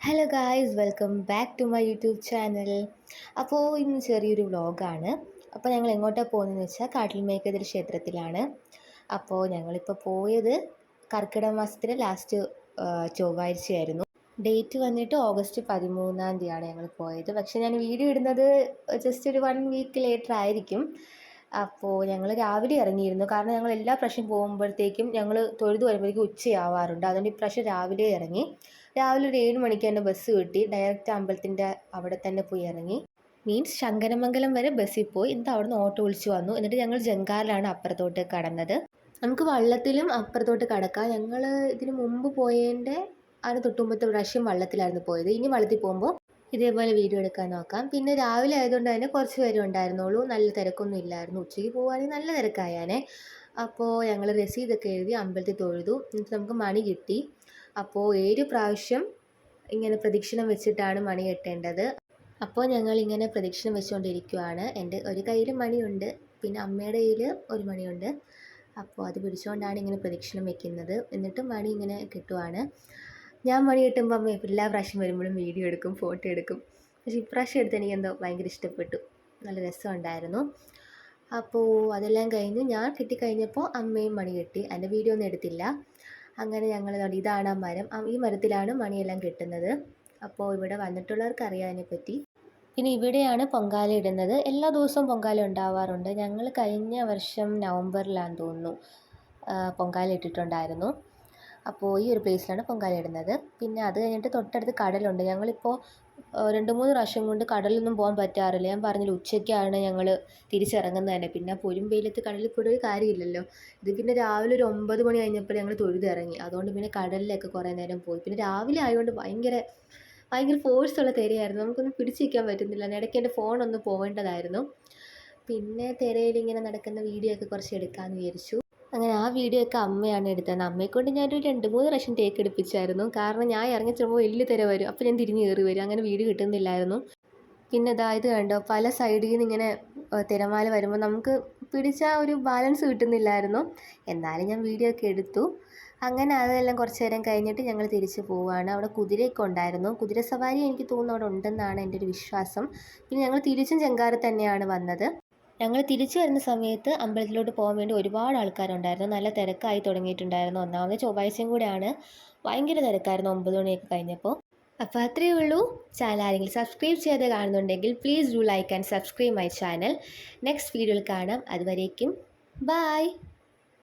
Hello guys welcome back to my YouTube channel അപ്പോൾ ഇന്ന് ചെറിയൊരു വ്ളോഗാണ് അപ്പോൾ ഞങ്ങൾ എങ്ങോട്ടാണ് പോകുന്നതെന്ന് വെച്ചാൽ കാട്ടിൽമേക്കതിൽ ക്ഷേത്രത്തിലാണ്. അപ്പോൾ ഞങ്ങളിപ്പോൾ പോയത് കർക്കിടക മാസത്തിലെ ലാസ്റ്റ് ചൊവ്വാഴ്ചയായിരുന്നു. ഡേറ്റ് വന്നിട്ട് ഓഗസ്റ്റ് പതിമൂന്നാം തീയതിയാണ് ഞങ്ങൾ പോയത്. പക്ഷേ ഞാൻ വീഡിയോ ഇടുന്നത് ജസ്റ്റ് ഒരു വൺ വീക്ക് ലേറ്റർ ആയിരിക്കും. അപ്പോൾ ഞങ്ങൾ രാവിലെ ഇറങ്ങിയിരുന്നു. കാരണം ഞങ്ങൾ എല്ലാ പ്രാവശ്യം പോകുമ്പോഴത്തേക്കും ഞങ്ങൾ തൊഴുതു വരുമ്പോഴേക്കും ഉച്ചയാവാറുണ്ട്. അതുകൊണ്ട് ഇപ്രാവശ്യം രാവിലെ ഇറങ്ങി. രാവിലെ ഒരു ഏഴ് മണിക്ക് തന്നെ ബസ് കിട്ടി. ഡയറക്റ്റ് അമ്പലത്തിന്റെ അവിടെ തന്നെ പോയി ഇറങ്ങി. മീൻസ് ശങ്കരമംഗലം വരെ ബസ്സിൽ പോയി. എന്നിട്ട് അവിടുന്ന് ഓട്ടോ വിളിച്ചു വന്നു. എന്നിട്ട് ഞങ്ങൾ ജങ്കാറിലാണ് അപ്പുറത്തോട്ട് കടന്നത്. നമുക്ക് വള്ളത്തിലും അപ്പുറത്തോട്ട് കടക്കാം. ഞങ്ങൾ ഇതിന് മുമ്പ് പോയതിന്റെ അതിന് തൊട്ടുമുമ്പത്തെ പ്രാവശ്യം വള്ളത്തിലായിരുന്നു പോയത്. ഇനി വള്ളത്തിൽ പോകുമ്പോൾ ഇതേപോലെ വീഡിയോ എടുക്കാൻ നോക്കാം. പിന്നെ രാവിലെ ആയതുകൊണ്ട് തന്നെ കുറച്ച് പേരും ഉണ്ടായിരുന്നുള്ളൂ. നല്ല തിരക്കൊന്നും ഇല്ലായിരുന്നു. ഉച്ചയ്ക്ക് പോകുകയാണെങ്കിൽ നല്ല തിരക്കായാനേ അപ്പോൾ ഞങ്ങൾ രസീതൊക്കെ എഴുതി അമ്പലത്തിൽ തൊഴുതു. എന്നിട്ട് നമുക്ക് മണി കിട്ടി. അപ്പോൾ ഏഴ് പ്രാവശ്യം ഇങ്ങനെ പ്രദക്ഷിണം വെച്ചിട്ടാണ് മണി കെട്ടേണ്ടത്. അപ്പോൾ ഞങ്ങൾ ഇങ്ങനെ പ്രദക്ഷിണം വെച്ചുകൊണ്ടിരിക്കുവാണ് എന്റെ ഒരു കയ്യിൽ മണിയുണ്ട്. പിന്നെ അമ്മയുടെ കയ്യിൽ ഒരു മണിയുണ്ട്. അപ്പോൾ അത് പിടിച്ചുകൊണ്ടാണ് ഇങ്ങനെ പ്രദക്ഷിണം വെക്കുന്നത്. എന്നിട്ട് മണി ഇങ്ങനെ കിട്ടുവാണ്. ഞാൻ മണി കിട്ടുമ്പോൾ അമ്മ എല്ലാ പ്രാവശ്യം വരുമ്പോഴും വീഡിയോ എടുക്കും ഫോട്ടോ എടുക്കും. പക്ഷേ ഇപ്രാവശ്യം എടുത്ത് എനിക്ക് എന്തോ ഭയങ്കര ഇഷ്ടപ്പെട്ടു. നല്ല രസമുണ്ടായിരുന്നു. അപ്പോൾ അതെല്ലാം കഴിഞ്ഞ്. ഞാൻ കിട്ടിക്കഴിഞ്ഞപ്പോൾ അമ്മയും മണി കെട്ടി. എന്റെ വീഡിയോ ഒന്നും എടുത്തില്ല. അങ്ങനെ ഞങ്ങൾ ഇതാണ് ആ മരം. ഈ മരത്തിലാണ് മണിയെല്ലാം കെട്ടുന്നത്. അപ്പോൾ ഇവിടെ വന്നിട്ടുള്ളവർക്ക് അറിയാതിനെ പറ്റി. പിന്നെ ഇവിടെയാണ് പൊങ്കാല ഇടുന്നത്. എല്ലാ ദിവസവും പൊങ്കാല ഉണ്ടാവാറുണ്ട്. ഞങ്ങൾ കഴിഞ്ഞ വർഷം നവംബറിലാണെന്ന് തോന്നുന്നു പൊങ്കാല ഇട്ടിട്ടുണ്ടായിരുന്നു. അപ്പോൾ ഈ ഒരു പ്ലേസിലാണ് പൊങ്കാല ഇടുന്നത്. പിന്നെ അത് കഴിഞ്ഞിട്ട് തൊട്ടടുത്ത് കടലുണ്ട്. ഞങ്ങളിപ്പോൾ രണ്ട് മൂന്ന് പ്രാവശ്യം കൊണ്ട് കടലൊന്നും പോകാൻ പറ്റാറില്ല. ഞാൻ പറഞ്ഞില്ല ഉച്ചയ്ക്കാണ് ഞങ്ങൾ തിരിച്ചിറങ്ങുന്നത് തന്നെ. പിന്നെ പൊരും വെയിലത്ത് കടലിൽ പോയിട്ട് ഒരു കാര്യമില്ലല്ലോ. ഇത് പിന്നെ രാവിലെ ഒരു ഒമ്പത് മണി കഴിഞ്ഞപ്പോൾ ഞങ്ങൾ തൊഴുതിറങ്ങി. അതുകൊണ്ട് പിന്നെ കടലിലൊക്കെ കുറേ നേരം പോയി. പിന്നെ രാവിലെ ആയതുകൊണ്ട് ഭയങ്കര ഭയങ്കര ഫോഴ്സ് ഉള്ള തിരയായിരുന്നു. നമുക്കൊന്നും പിടിച്ചു നിൽക്കാൻ പറ്റുന്നില്ല. ഇടയ്ക്ക് എന്റെ ഫോണൊന്ന് പോവേണ്ടതായിരുന്നു പിന്നെ തിരയിൽ ഇങ്ങനെ നടക്കുന്ന വീഡിയോ ഒക്കെ കുറച്ച് എടുക്കാമെന്ന് വിചാരിച്ചു. അങ്ങനെ ആ വീഡിയോ ഒക്കെ അമ്മയാണ് എടുത്തത്. അമ്മയെക്കൊണ്ട് ഞാനൊരു രണ്ട് മൂന്ന് പ്രാവശ്യം ടേക്ക് എടുപ്പിച്ചായിരുന്നു. കാരണം ഞാൻ ഇറങ്ങി ചെല്ലുമ്പോൾ വലിയ തിര വരും. അപ്പോൾ ഞാൻ തിരിഞ്ഞ് കയറി വരും. അങ്ങനെ വീഡിയോ കിട്ടുന്നില്ലായിരുന്നു. പിന്നെ ഇതാ ഇത് കണ്ടോ? പല സൈഡിൽ നിന്ന് ഇങ്ങനെ തിരമാല വരുമ്പോൾ നമുക്ക് പിടിച്ച ഒരു ബാലൻസ് കിട്ടുന്നില്ലായിരുന്നു. എന്നാലും ഞാൻ വീഡിയോ ഒക്കെ എടുത്തു. അങ്ങനെ അതെല്ലാം കുറച്ച് നേരം കഴിഞ്ഞിട്ട് ഞങ്ങൾ തിരിച്ചു പോവുകയാണ് അവിടെ കുതിരയൊക്കെ ഉണ്ടായിരുന്നു. കുതിര സവാരി എനിക്ക് തോന്നുന്നു അവിടെ ഉണ്ടെന്നാണ് എന്റെ ഒരു വിശ്വാസം. പിന്നെ ഞങ്ങൾ തിരിച്ചും ചെങ്കാറ് തന്നെയാണ് വന്നത്. ഞങ്ങൾ തിരിച്ചു വരുന്ന സമയത്ത് അമ്പലത്തിലോട്ട് പോകാൻ വേണ്ടി ഒരുപാട് ആൾക്കാരുണ്ടായിരുന്നു. നല്ല തിരക്കായി തുടങ്ങിയിട്ടുണ്ടായിരുന്നു. ഒന്നാമത് ചൊവ്വാഴ്ചയും കൂടെയാണ്. ഭയങ്കര തിരക്കായിരുന്നു ഒമ്പത് മണിയൊക്കെ കഴിഞ്ഞപ്പോൾ. അപ്പോൾ അത്രയേ ഉള്ളൂ. ചാനൽ ആരെങ്കിലും സബ്സ്ക്രൈബ് ചെയ്ത് കാണുന്നുണ്ടെങ്കിൽ please do like and subscribe my channel next വീഡിയോയിൽ കാണാം. അതുവരേക്കും ബായ്